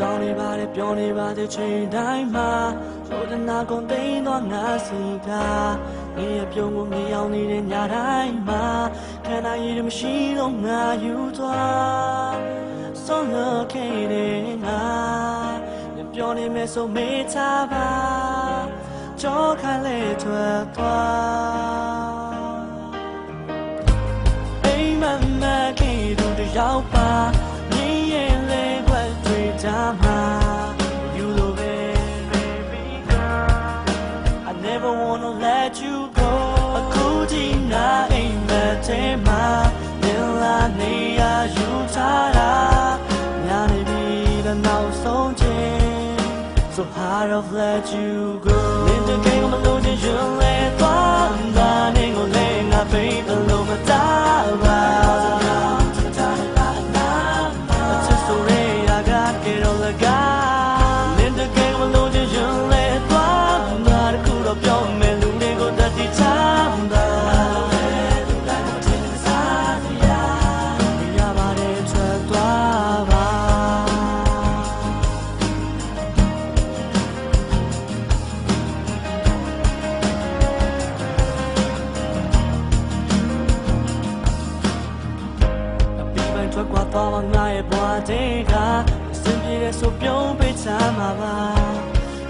တောင်းနေပါလေပြောနေပါသေးချိန်တိုင်းမှာဆိုတဲ့နာကုန်သိမ်းသောငါစီကငါအပြုံးကိုမြင်အောင်နေတဲ့ညတိုင်းမှာခန္ဓာရည်မရှိတော့ငါယူသွားဆုံးလို့ခဲ့တဲ့ငါပြောနေမယ်ဆိုမေးချပါကြောခလဲထွက်သွားအိမ်မမခင်တို့တယောက်ပါ I'd have let you go. သွားပါငါရဲ့ဘွားတဲ့ကအစဉ်ပြေတဲ့ဆိုပြုံးပေးချမှာပါ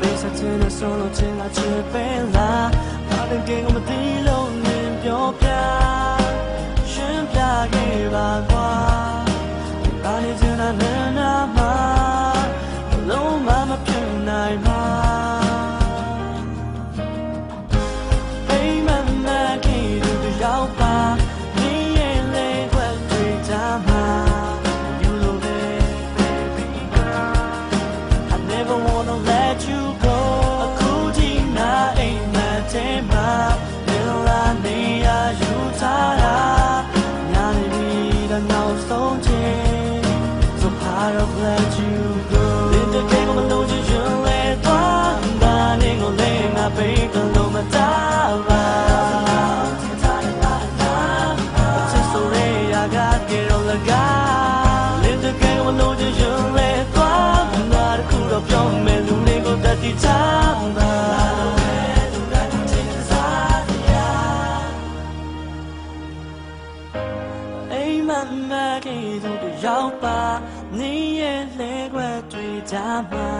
ပေးစတဲ့ဆိုလို့ချင်းအချစ်ပဲလားဘာလို့ကဲကမသိ an old fountain. So part of let you go. ကျေစုတရောက်ပါနေရဲ့လဲခွက်တွေ့ကြမှာ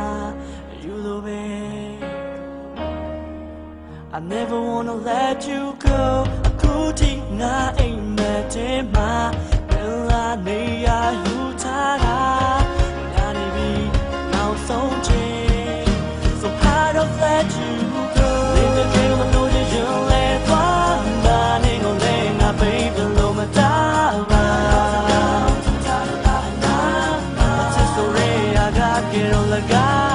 ယူလိုပဲ I never wanna let you go အခုထိငါအိမ်မထဲမှာဘယ်လာနေရယူထားတာ talaga